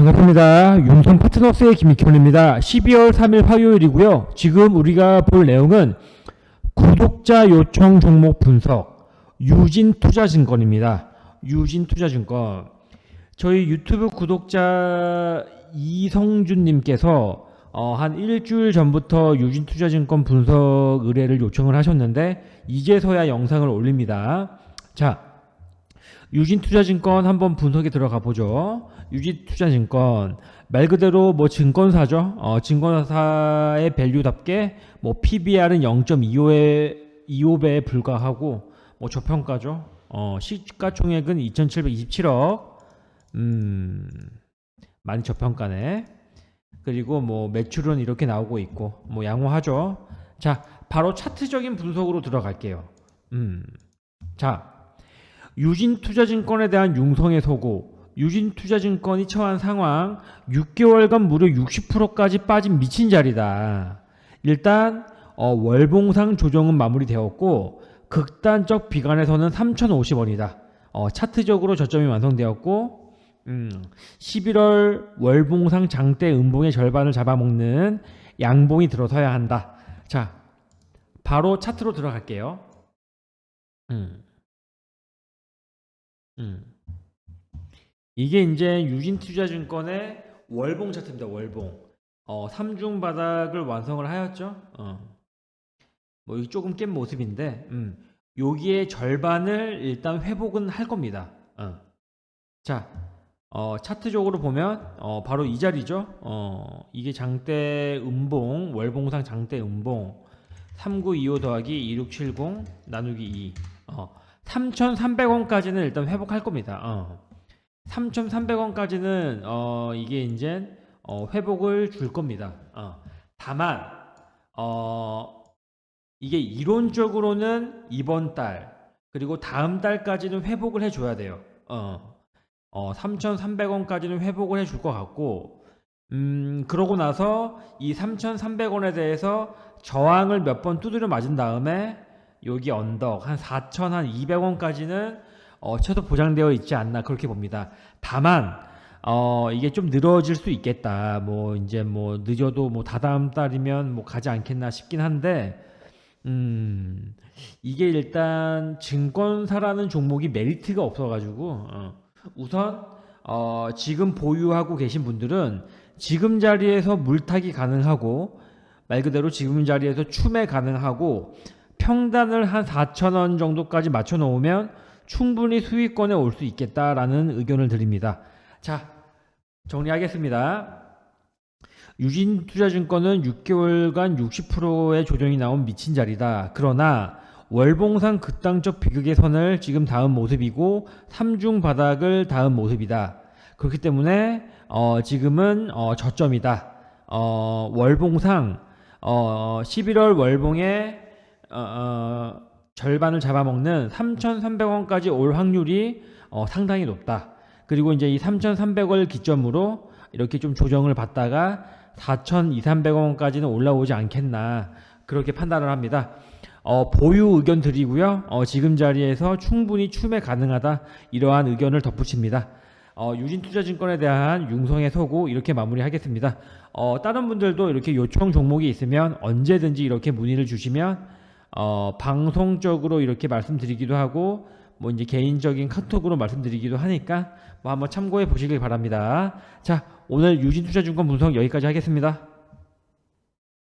반갑습니다. 윤성 파트너스의 김익현입니다. 12월 3일 화요일이고요. 지금 우리가 볼 내용은 구독자 요청 종목 분석 유진 투자 증권입니다. 유진 투자 증권. 저희 유튜브 구독자 이성준님께서 어, 한 일주일 전부터 유진 투자 증권 분석 의뢰를 요청을 하셨는데 이제서야 영상을 올립니다. 자, 유진투자증권 한번 분석에 들어가 보죠. 유진투자증권 말 그대로 뭐 증권사죠. 어, 증권사의 밸류답게 뭐 PBR은 0.25에 25배에 불과하고 뭐 저평가죠. 어, 시가총액은 2,727억. 음. 많이 저평가네. 그리고 뭐 매출은 이렇게 나오고 있고 뭐 양호하죠. 자, 바로 차트적인 분석으로 들어갈게요. 음. 자, 유진투자증권에 대한 융성의 소고, 유진투자증권이 처한 상황, 6개월간 무려 60%까지 빠진 미친 자리다. 일단 어, 월봉상 조정은 마무리되었고 극단적 비관에서는 3,050원이다. 어, 차트적으로 저점이 완성되었고 음, 11월 월봉상 장대 음봉의 절반을 잡아먹는 양봉이 들어서야 한다. 자, 바로 차트로 들어갈게요. 음. 음. 이게 이제 유진투자증권의 월봉 차트입니다. 월봉. 어, 삼중 바닥을 완성을 하였죠. 어. 뭐 조금 깬 모습인데, 음. 여기에 절반을 일단 회복은 할 겁니다. 어. 자, 어, 차트적으로 보면 어, 바로 이 자리죠. 어, 이게 장대 음봉, 월봉상 장대 음봉. 3925 더하기 2670 나누기 2. 어, 3,300원까지는 일단 회복할 겁니다. 어. 3,300원까지는 어, 이게 이제 어, 회복을 줄 겁니다. 어. 다만 어, 이게 이론적으로는 이번 달 그리고 다음 달까지는 회복을 해줘야 돼요. 어. 어, 3,300원까지는 회복을 해줄 것 같고 음, 그러고 나서 이 3,300원에 대해서 저항을 몇 번 두드려 맞은 다음에 여기 언덕 한 4천 한 200원까지는 어, 최소 보장되어 있지 않나 그렇게 봅니다. 다만 어, 이게 좀 늘어질 수 있겠다. 뭐 이제 뭐 늦어도 뭐 다다음 달이면 뭐 가지 않겠나 싶긴 한데 음, 이게 일단 증권사라는 종목이 메리트가 없어가지고 어, 우선 어, 지금 보유하고 계신 분들은 지금 자리에서 물타기 가능하고 말 그대로 지금 자리에서 추매 가능하고 평단을 한 4,000원 정도까지 맞춰 놓으면 충분히 수익권에 올 수 있겠다라는 의견을 드립니다. 자, 정리하겠습니다. 유진투자증권은 6개월간 60%의 조정이 나온 미친 자리다. 그러나 월봉상 극단적 비극의 선을 지금 닿은 모습이고 삼중 바닥을 닿은 모습이다. 그렇기 때문에 어, 지금은 어, 저점이다. 어, 월봉상 어, 11월 월봉에 어, 어, 절반을 잡아먹는 3,300원까지 올 확률이 어, 상당히 높다. 그리고 이제 이 3,300원 기점으로 이렇게 좀 조정을 받다가 4,200원까지는 올라오지 않겠나 그렇게 판단을 합니다. 어, 보유 의견 드리고요. 어, 지금 자리에서 충분히 추매 가능하다 이러한 의견을 덧붙입니다. 어, 유진투자증권에 대한 융성의 소고 이렇게 마무리하겠습니다. 어, 다른 분들도 이렇게 요청 종목이 있으면 언제든지 이렇게 문의를 주시면 어, 방송적으로 이렇게 말씀드리기도 하고 뭐 이제 개인적인 카톡으로 말씀드리기도 하니까 뭐 한번 참고해 보시길 바랍니다. 자, 오늘 유진투자증권 분석 여기까지 하겠습니다.